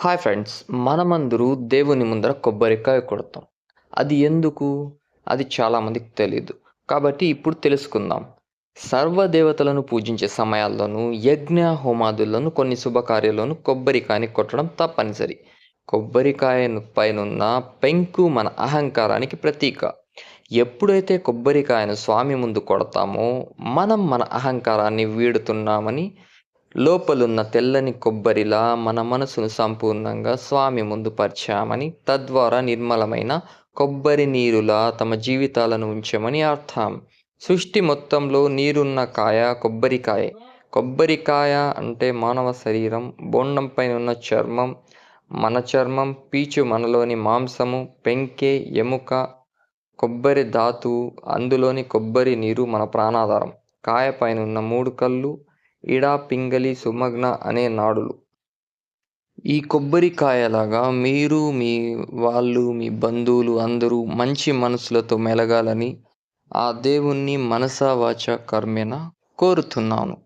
Hi friends మనమందరూ దేవుని ముందర కొబ్బరికాయ కొడతాం. అది ఎందుకు? అది చాలామందికి తెలియదు కాబట్టి ఇప్పుడు తెలుసుకుందాం. సర్వదేవతలను పూజించే సమయాల్లోనూ యజ్ఞ హోమాదులను కొన్ని శుభకార్యాలను కొబ్బరికాయని కొట్టడం తప్పనిసరి. కొబ్బరికాయ పైనున్న పెంకు మన అహంకారానికి ప్రతీక. ఎప్పుడైతే కొబ్బరికాయను స్వామి ముందు కొడతామో మనం మన అహంకారాన్ని వీడుతున్నామని లోపలున్న తెల్లని కొబ్బరిలా మన మనసును సంపూర్ణంగా స్వామి ముందు పరిచామని తద్వారా నిర్మలమైన కొబ్బరి నీరులా తమ జీవితాలను ఉంచమని అర్థం. సృష్టి మొత్తంలో నీరున్న కాయ కొబ్బరికాయ. కొబ్బరికాయ అంటే మానవ శరీరం బొండం పైన ఉన్న చర్మం మన చర్మం పీచు మనలోని మాంసము పెంకె ఎముక కొబ్బరి ధాతువు అందులోని కొబ్బరి నీరు మన ప్రాణాధారం. కాయ పైన ఉన్న మూడు కళ్ళు ఇడా పింగళి సుమగ్న అనే నాడులు. ఈ కొబ్బరికాయలాగా మీరు మీ వాళ్ళు మీ బంధువులు అందరూ మంచి మనసులతో మెలగాలని ఆ దేవుణ్ణి మనసా వాచ కర్మేన కోరుతున్నాను.